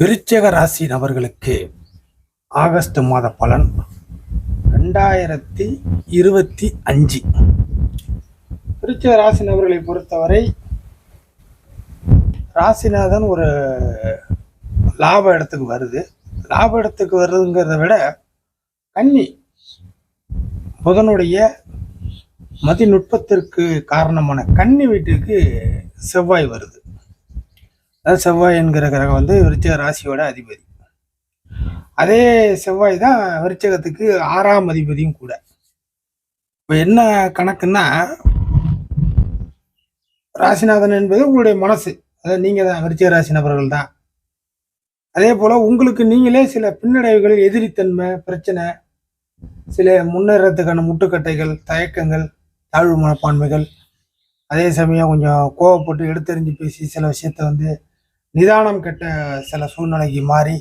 விருச்சக ராசி நபர்களுக்கு ஆகஸ்ட் மாத பலன் ரெண்டாயிரத்தி இருபத்தி அஞ்சு. விருச்சக ராசி நபர்களை பொறுத்தவரை ராசிநாதன் ஒரு லாப இடத்துக்கு வருது. லாப இடத்துக்கு வருதுங்கிறத விட கன்னி புதனுடைய மதிநுட்பத்திற்கு காரணமான கன்னி வீட்டுக்கு செவ்வாய் வருது. அதாவது செவ்வாய் என்கிற கிரகம் வந்து விருச்சிக ராசியோட அதிபதி. அதே செவ்வாய் தான் விருச்சகத்துக்கு ஆறாம் அதிபதியும் கூட. இப்போ என்ன கணக்குன்னா ராசிநாதன் என்பது உங்களுடைய மனசு. அதாவது நீங்கள் தான் விருச்சிக ராசி நபர்கள் தான். அதே போல் உங்களுக்கு நீங்களே சில பின்னடைவுகள் எதிரித்தன்மை பிரச்சனை சில முன்னேறத்துக்கான முட்டுக்கட்டைகள் தயக்கங்கள் தாழ்வு மனப்பான்மைகள். அதே சமயம் கொஞ்சம் கோவப்பட்டு எடுத்தெறிஞ்சு பேசி சில விஷயத்த வந்து நிதானம் கெட்ட சில சூழ்நிலைக்கு மாறி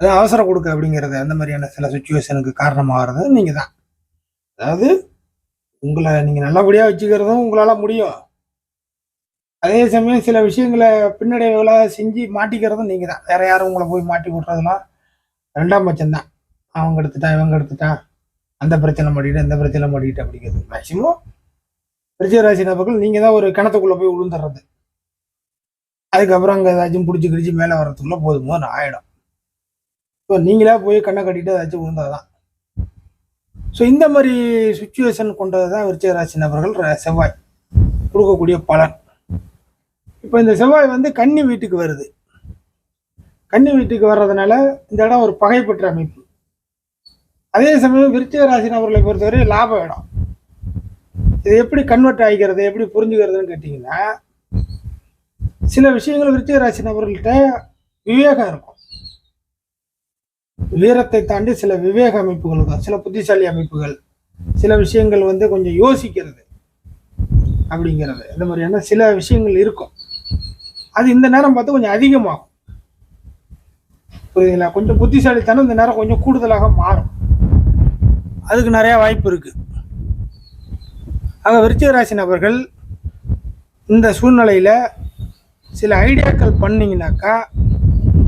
அதாவது அவசரம் கொடுக்க அப்படிங்கிறது அந்த மாதிரியான சில சுச்சுவேஷனுக்கு காரணமாகிறது. நீங்கள் தான். அதாவது உங்களை நீங்கள் நல்லபடியாக வச்சுக்கிறதும் உங்களால் முடியும். அதே சமயம் சில விஷயங்களை பின்னடைவுகளாக செஞ்சு மாட்டிக்கிறதும் நீங்கள் தான். வேற யாரும் உங்களை போய் மாட்டி விட்றதெல்லாம் ரெண்டாம் பட்சம்தான் அவங்க எடுத்துட்டான் இவங்க எடுத்துட்டான் அந்த பிரச்சனை மாட்டிட்டு இந்த பிரச்சனை மாட்டிட்டு அப்படிங்கிறது. மேக்சிமம் ரிஷபராசி நபர்கள் நீங்கள் தான் ஒரு கிணத்துக்குள்ளே போய் விழுந்துடுறது அதுக்கப்புறம் அங்கே ஏதாச்சும் பிடிச்சி கிடிச்சி மேலே வர்றதுக்குள்ளே போதுமோ. ஆகிடும் ஸோ நீங்களா போய் கண்ணை கட்டிட்டு ஏதாச்சும் விழுந்தாதான். ஸோ இந்த மாதிரி சுச்சுவேஷன் கொண்டது தான் விருச்சகராசி நபர்கள் செவ்வாய் கொடுக்கக்கூடிய பலன். இப்போ இந்த செவ்வாய் வந்து கன்னி வீட்டுக்கு வருது. கன்னி வீட்டுக்கு வர்றதுனால இந்த இடம் ஒரு பகைப்பற்ற அமைப்பு. அதே சமயம் விருச்சிக ராசி நபர்களை பொறுத்தவரை லாப இடம். இது எப்படி கன்வெர்ட் ஆகிக்கிறது எப்படி புரிஞ்சுக்கிறதுன்னு கேட்டிங்கன்னா சில விஷயங்கள் விருச்சிக ராசி நபர்கள்ட்ட விவேகம் இருக்கும். வீரத்தை தாண்டி சில விவேக அமைப்புகள் இருக்கும் சில புத்திசாலி அமைப்புகள் சில விஷயங்கள் வந்து கொஞ்சம் யோசிக்கிறது அப்படிங்கிறது. இந்த மாதிரியான சில விஷயங்கள் இருக்கும். அது இந்த நேரம் பார்த்து கொஞ்சம் அதிகமாகும். புரியுதுங்களா? கொஞ்சம் புத்திசாலித்தனம் இந்த நேரம் கொஞ்சம் கூடுதலாக மாறும். அதுக்கு நிறைய வாய்ப்பு இருக்கு. ஆக விருச்சிக ராசி நபர்கள் இந்த சூழ்நிலையில் சில ஐடியாக்கள் பண்ணிங்கனாக்கா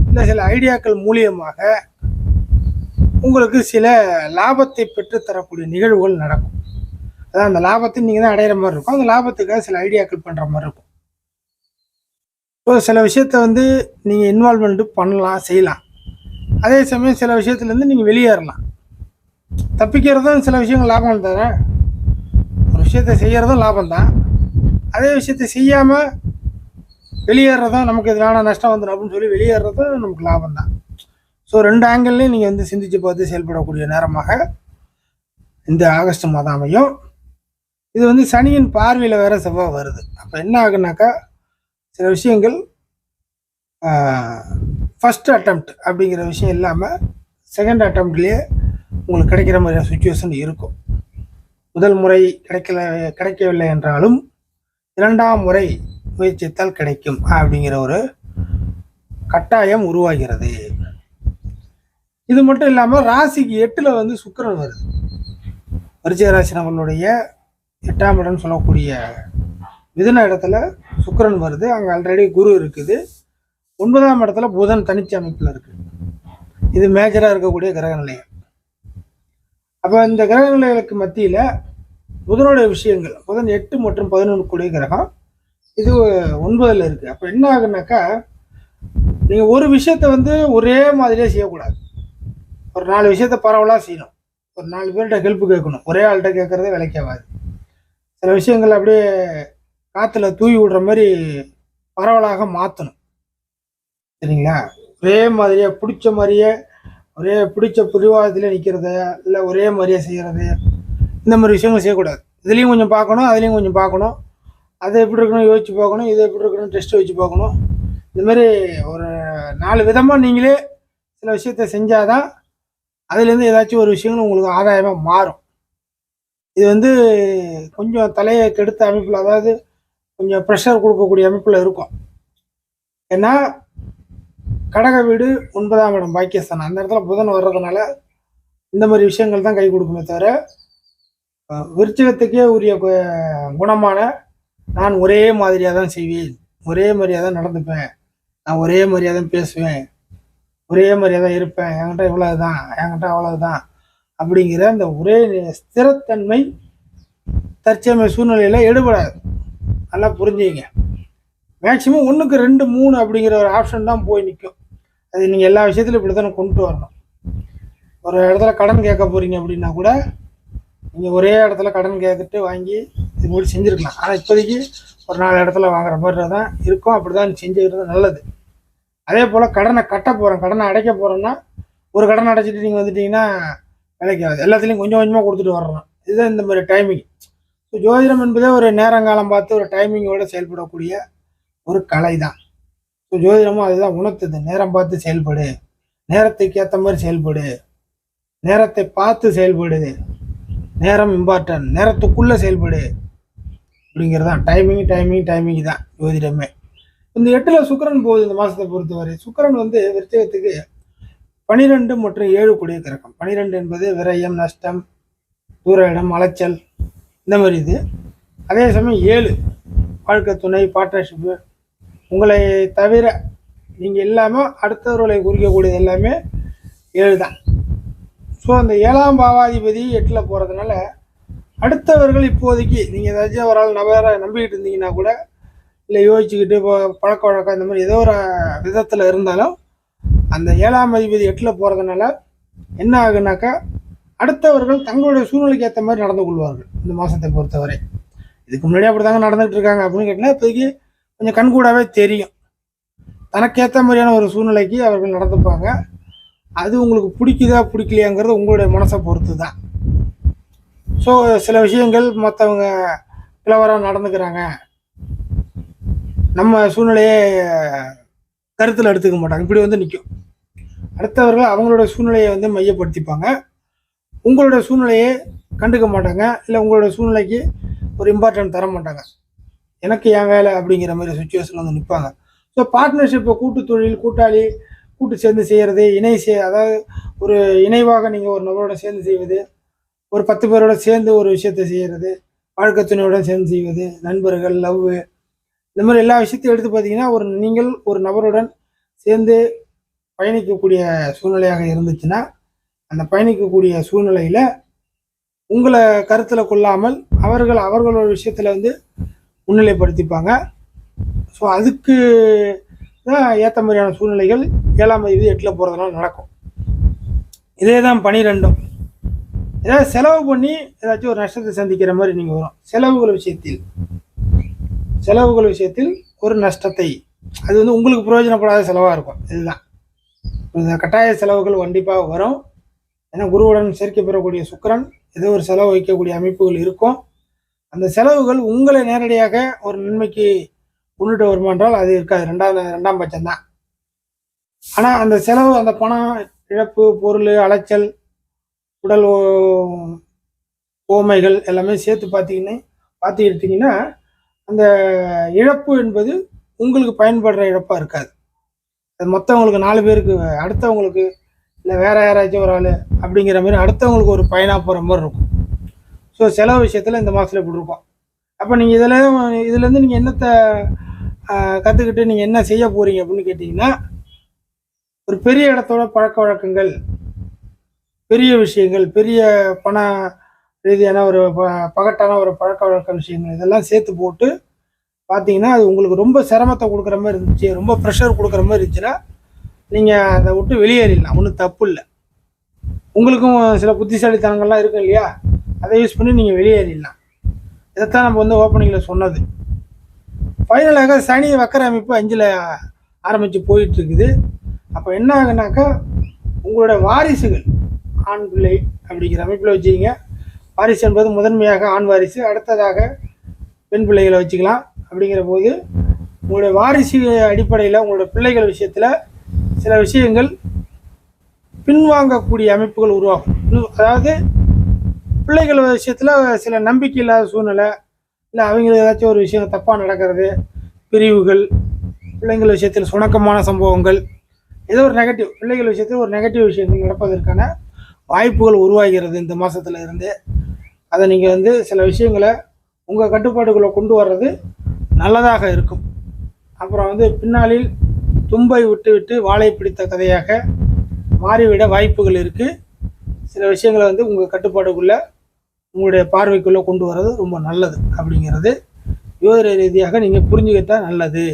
இல்லை சில ஐடியாக்கள் மூலியமாக உங்களுக்கு சில லாபத்தை பெற்றுத்தரக்கூடிய நிகழ்வுகள் நடக்கும். அதான் அந்த லாபத்தை நீங்கள் தான் அடையிற மாதிரி இருக்கும். அந்த லாபத்துக்காக சில ஐடியாக்கள் பண்ணுற மாதிரி இருக்கும். ஸோ சில விஷயத்த வந்து நீங்கள் இன்வால்மெண்ட்டு பண்ணலாம் செய்யலாம். அதே சமயம் சில விஷயத்துலேருந்து நீங்கள் வெளியேறலாம். தப்பிக்கிறதும் சில விஷயங்கள் லாபம் தர ஒரு விஷயத்தை செய்கிறதும் லாபம் தான். அதே விஷயத்தை செய்யாமல் வெளியேறதும் நமக்கு இதனால நஷ்டம் வந்துடும் அப்படின்னு சொல்லி வெளியேறதும் நமக்கு லாபம் தான். ஸோ ரெண்டு ஆங்கிள்லையும் நீங்கள் வந்து சிந்திச்சு பார்த்து செயல்படக்கூடிய நேரமாக இந்த ஆகஸ்ட் மாதம் அமையும். இது வந்து சனியின் பார்வையில் வேற செவ்வாய் வருது. அப்போ என்ன ஆகுனாக்கா சில விஷயங்கள் ஃபஸ்ட் அட்டம்ப்ட் அப்படிங்கிற விஷயம் இல்லாமல் செகண்ட் அட்டம்ப்ட்லேயே உங்களுக்கு கிடைக்கிற மாதிரியான சுச்சுவேஷன் இருக்கும். முதல் முறை கிடைக்கல கிடைக்கவில்லை என்றாலும் இரண்டாம் முறை முயற்சித்தால் கிடைக்கும் அப்படிங்கிற ஒரு கட்டாயம் உருவாகிறது. இது மட்டும் இல்லாமல் ராசிக்கு எட்டில் வந்து சுக்கரன் வருது. வரிசை ராசி நம்மளுடைய எட்டாம் இடம்னு சொல்லக்கூடிய மிதுன இடத்துல சுக்கரன் வருது. அங்கே ஆல்ரெடி குரு இருக்குது. ஒன்பதாம் இடத்துல புதன் தனிச்சு அமைப்பில் இருக்குது இது மேஜராக இருக்கக்கூடிய கிரக நிலையம் அப்போ இந்த கிரக நிலைகளுக்கு மத்தியில் புதனுடைய விஷயங்கள். புதன் எட்டு மற்றும் பதினொன்று கூடிய கிரகம். இது ஒன்பதில் இருக்குது அப்போ என்ன ஆகுனாக்கா நீங்கள் ஒரு விஷயத்த வந்து ஒரே மாதிரியே செய்யக்கூடாது. ஒரு நாலு விஷயத்த பரவலாக செய்யணும். ஒரு நாலு பேர்கிட்ட ஹெல்ப் கேட்கணும். ஒரே ஆள்கிட்ட கேட்குறதே விலைக்காகாது. சில விஷயங்கள் அப்படியே காற்றுல தூவி விடுற மாதிரி பரவலாக மாற்றணும் சரிங்களா? ஒரே மாதிரியே பிடிச்ச மாதிரியே ஒரே பிடிச்ச பிடிவாதத்தில் நிற்கிறது இல்லை ஒரே மாதிரியே செய்கிறது இந்த மாதிரி விஷயங்கள் செய்யக்கூடாது. இதுலேயும் கொஞ்சம் பார்க்கணும் அதுலேயும் கொஞ்சம் பார்க்கணும். அதை எப்படி இருக்கணும் யோசிச்சு பார்க்கணும் இதை எப்படி இருக்கணும் டெஸ்ட் வச்சு பார்க்கணும். இந்த மாதிரி ஒரு நாலு விதமாக நீங்களே சில விஷயத்த செஞ்சாதான் அதுலேருந்து ஏதாச்சும் ஒரு விஷயங்கள் உங்களுக்கு ஆதாயமாக மாறும். இது வந்து கொஞ்சம் தலையை கெடுத்த அமைப்பில் அதாவது கொஞ்சம் ப்ரெஷர் கொடுக்கக்கூடிய அமைப்பில் இருக்கும். ஏன்னா கடக வீடு ஒன்பதாம் இடம் பாக்கியஸ்தான் அந்த இடத்துல புதன் வர்றதுனால இந்த மாதிரி விஷயங்கள் தான் கை கொடுக்குமே தவிர விருச்சகத்துக்கே உரிய கு- குணமான நான் ஒரே மாதிரியாக தான் செய்வேன். ஒரே மாதிரியாக தான் நடந்துப்பேன். நான் ஒரே மாதிரியாக தான் பேசுவேன். ஒரே மாதிரியாக தான் இருப்பேன். என்கிட்ட இவ்வளவு தான் என்கிட்ட அவ்வளவுதான். அப்படிங்கிற அந்த ஒரே ஸ்திரத்தன்மை தற்சமய சூழ்நிலையில் எடுபடாது நல்லா புரிஞ்சுங்க மேக்சிமம் ஒன்றுக்கு ரெண்டு மூணு அப்படிங்கிற ஒரு ஆப்ஷன் தான் போய் நிற்கும் அது நீங்கள் எல்லா விஷயத்துலையும் இப்படி தானே கொண்டு வரணும். ஒரு இடத்துல கடன் கேட்க போகிறீங்க அப்படின்னா கூட நீங்கள் ஒரே இடத்துல கடன் கேட்டுட்டு வாங்கி இது மூடி செஞ்சுருக்கலாம். ஆனால் இப்போதைக்கு ஒரு நாலு இடத்துல வாங்குற மாதிரி தான் இருக்கும். அப்படி தான் செஞ்சுக்கிறது நல்லது. அதே போல் கடனை கட்ட போகிறோம் கடனை அடைக்க போகிறோன்னா ஒரு கடன் அடைச்சிட்டு நீங்கள் வந்துட்டீங்கன்னா வேலைக்கு எல்லாத்துலேயும் கொஞ்சம் கொஞ்சமாக கொடுத்துட்டு வர்றோம் இதுதான் இந்த மாதிரி டைமிங் ஸோ ஜோதிடம் என்பதே ஒரு நேரங்காலம் பார்த்து ஒரு டைமிங்கோட செயல்படக்கூடிய ஒரு கலை தான் ஸோ ஜோதிடமும் அதுதான் உணர்த்துது. நேரம் பார்த்து செயல்படு. நேரத்துக்கு ஏற்ற மாதிரி செயல்படு. நேரத்தை பார்த்து செயல்படுது நேரம் இம்பார்ட்டன்ட் நேரத்துக்குள்ளே செயல்படு. அப்படிங்கிறது தான் டைமிங் டைமிங் டைமிங் தான். ஜோதிடமே. இந்த எட்டில் சுக்கரன் போகுது இந்த மாதத்தை பொறுத்தவரை. சுக்கிரன் வந்து விருச்சகத்துக்கு பனிரெண்டு மற்றும் ஏழு கூடிய கிரகம். பனிரெண்டு என்பது விரயம் நஷ்டம் தூர இடம் அலைச்சல் இந்த மாதிரி இது. அதே சமயம் ஏழு வாழ்க்கை துணை பார்ட்னர்ஷிப்பு உங்களை தவிர நீங்கள் இல்லாமல் அடுத்தவர்களை குறிக்கக்கூடியது எல்லாமே ஏழு தான் ஸோ அந்த ஏழாம் பாவாதிபதி எட்டில் போகிறதுனால அடுத்தவர்கள் இப்போதைக்கு நீங்கள் ஏதாச்சும் ஒரு ஆள் நபரை நம்பிக்கிட்டு இருந்தீங்கன்னா கூட இல்லை யோசிச்சுக்கிட்டு இப்போ பழக்க வழக்கம் இந்த மாதிரி ஏதோ ஒரு விதத்தில் இருந்தாலும் அந்த ஏழாம் அதிபதி எட்டில் போகிறதுனால என்ன ஆகுனாக்கா அடுத்தவர்கள் தங்களுடைய சூழ்நிலைக்கு ஏற்ற மாதிரி நடந்து கொள்வார்கள் இந்த மாதத்தை பொறுத்தவரை. இதுக்கு முன்னாடி அப்படி தாங்க நடந்துகிட்டு இருக்காங்க அப்படின்னு கேட்டால் இப்போதைக்கு கொஞ்சம் கண்கூடாவே தெரியும். தனக்கேற்ற மாதிரியான ஒரு சூழ்நிலைக்கு அவர்கள் நடந்துப்பாங்க. அது உங்களுக்கு பிடிக்குதா பிடிக்கலையாங்கிறது உங்களுடைய மனசை பொறுத்து தான் ஸோ சில விஷயங்கள் மற்றவங்க கிளவராக நடந்துக்கிறாங்க. நம்ம சூழ்நிலையை கருத்தில் எடுத்துக்க மாட்டாங்க. இப்படி வந்து நிற்கும் அடுத்தவர்கள் அவங்களோட சூழ்நிலையை வந்து மையப்படுத்திப்பாங்க. உங்களோட சூழ்நிலையை கண்டுக்க மாட்டாங்க. இல்லை உங்களோட சூழ்நிலைக்கு ஒரு இம்பார்ட்டன்ட் தர மாட்டாங்க. எனக்கு என் வேலை அப்படிங்கிற மாதிரி சுச்சுவேஷன் வந்து நிற்பாங்க ஸோ பார்ட்னர்ஷிப்பை கூட்டு தொழில் கூட்டாளி கூட்டு சேர்ந்து செய்கிறது இணை செய் அதாவது ஒரு இணைவாக நீங்கள் ஒரு நபரோட சேர்ந்து செய்வது ஒரு பத்து பேரோட சேர்ந்து ஒரு விஷயத்தை செய்கிறது வாழ்க்கை துணையோட சேர்ந்து செய்வது நண்பர்கள் லவ் இந்த மாதிரி எல்லா விஷயத்தையும் எடுத்து பார்த்தீங்கன்னா ஒரு நீங்கள் ஒரு நபருடன் சேர்ந்து பயணிக்கக்கூடிய சூழ்நிலையாக இருந்துச்சுன்னா அந்த பயணிக்கக்கூடிய சூழ்நிலையில் உங்களை கருத்தில் கொள்ளாமல் அவர்கள் அவர்களோட விஷயத்தில் வந்து முன்னிலைப்படுத்திப்பாங்க. ஸோ அதுக்கு தான் ஏற்ற மாதிரியான சூழ்நிலைகள் ஏழாம் தேதி எட்டில் போகிறதுனால நடக்கும். இதே தான் பனிரெண்டும். ஏதாவது செலவு பண்ணி ஏதாச்சும் ஒரு நஷ்டத்தை சந்திக்கிற மாதிரி நீங்கள் வரும். செலவுகள் விஷயத்தில். செலவுகள் விஷயத்தில் ஒரு நஷ்டத்தை. அது வந்து உங்களுக்கு பிரயோஜனப்படாத செலவாக இருக்கும். இதுதான். இந்த கட்டாய செலவுகள் கண்டிப்பாக வரும். ஏன்னா குருவுடன் சேர்க்கை பெறக்கூடிய சுக்கிரன் ஏதோ ஒரு செலவு வைக்கக்கூடிய அமைப்புகள் இருக்கும். அந்த செலவுகள் உங்களை நேரடியாக ஒரு நன்மைக்கு உள்ளிட்ட வருமா என்றால் அது இருக்காது. ரெண்டாம் ரெண்டாம் பட்சம் தான் ஆனால் அந்த செலவு அந்த பணம் இழப்பு பொருள் அலைச்சல் உடல் ஓ- ஓமைகள் எல்லாமே சேர்த்து பார்த்தீங்கன்னா பார்த்து எடுத்தீங்கன்னா அந்த இழப்பு என்பது உங்களுக்கு பயன்படுற இழப்பாக இருக்காது. அது மற்றவங்களுக்கு நாலு பேருக்கு அடுத்தவங்களுக்கு இல்லை வேற யாராச்சும் ஒரு ஆள் அப்படிங்கிற மாதிரி அடுத்தவங்களுக்கு ஒரு பயனாக போகிற மாதிரி இருக்கும். ஸோ செலவு விஷயத்தில் இந்த மாதத்தில் இப்படி இருக்கும். அப்போ நீங்கள் இதில் இதுலேருந்து நீங்கள் என்னத்தை கற்றுக்கிட்டு நீங்கள் என்ன செய்ய போகிறீங்க அப்படின்னு கேட்டிங்கன்னா ஒரு பெரிய இடத்தோட பழக்க வழக்கங்கள் பெரிய விஷயங்கள் பெரிய பண ரீதியான ஒரு ப- பகட்டான ஒரு பழக்க வழக்க விஷயங்கள் இதெல்லாம் சேர்த்து போட்டு பார்த்தீங்கன்னா அது உங்களுக்கு ரொம்ப சிரமத்தை கொடுக்குற மாதிரி இருந்துச்சு ரொம்ப ப்ரெஷர் கொடுக்குற மாதிரி இருந்துச்சுன்னா நீங்கள் அதை விட்டு வெளியேறிடலாம். ஒன்றும் தப்பு இல்லை. உங்களுக்கும் சில புத்திசாலித்தனங்கள்லாம் இருக்கும் இல்லையா? அதை யூஸ் பண்ணி நீங்கள் வெளியேறிடலாம். இதைத்தான் நம்ம வந்து ஓப்பனிங்கில் சொன்னது. ஃபைனலாக சனி வக்கர அமைப்பு அஞ்சில் ஆரம்பித்து போயிட்டுருக்குது. அப்போ என்ன ஆகுனாக்கா உங்களோட வாரிசுகள் ஆண் பிள்ளை அப்படிங்கிற அமைப்பில் வச்சுக்கிங்க. வாரிசு என்பது முதன்மையாக ஆண் வாரிசு அடுத்ததாக பெண் பிள்ளைகளை வச்சுக்கலாம். அப்படிங்கிற போது உங்களுடைய வாரிசு அடிப்படையில் உங்களோட பிள்ளைகள் விஷயத்தில் சில விஷயங்கள் பின்வாங்கக்கூடிய அமைப்புகள் உருவாகும். அதாவது பிள்ளைகள் விஷயத்தில் சில நம்பிக்கை இல்லாத சூழ்நிலை இல்லை அவங்களுக்கு ஏதாச்சும் ஒரு விஷயம் தப்பாக நடக்கிறது பிரிவுகள் பிள்ளைங்கள் விஷயத்தில் சுணக்கமான சம்பவங்கள் ஏதோ ஒரு நெகட்டிவ் பிள்ளைகள் விஷயத்தில் ஒரு நெகட்டிவ் விஷயங்கள் நடப்பதற்கான வாய்ப்புகள் உருவாகிறது இந்த மாதத்துல இருந்து. அதை நீங்கள் வந்து சில விஷயங்களை உங்கள் கட்டுப்பாட்டுக்குள்ளே கொண்டு வர்றது நல்லதாக இருக்கும். அப்புறம் வந்து பின்னாளில் தும்பை விட்டு விட்டு வாழை பிடித்த கதையாக மாறிவிட வாய்ப்புகள் இருக்குது சில விஷயங்களை வந்து உங்கள் கட்டுப்பாடுக்குள்ளே உங்களுடைய பார்வைக்குள்ளே கொண்டு வர்றது ரொம்ப நல்லது அப்படிங்கிறது. யோதர ரீதியாக நீங்கள் புரிஞ்சுக்கிட்டா நல்லது.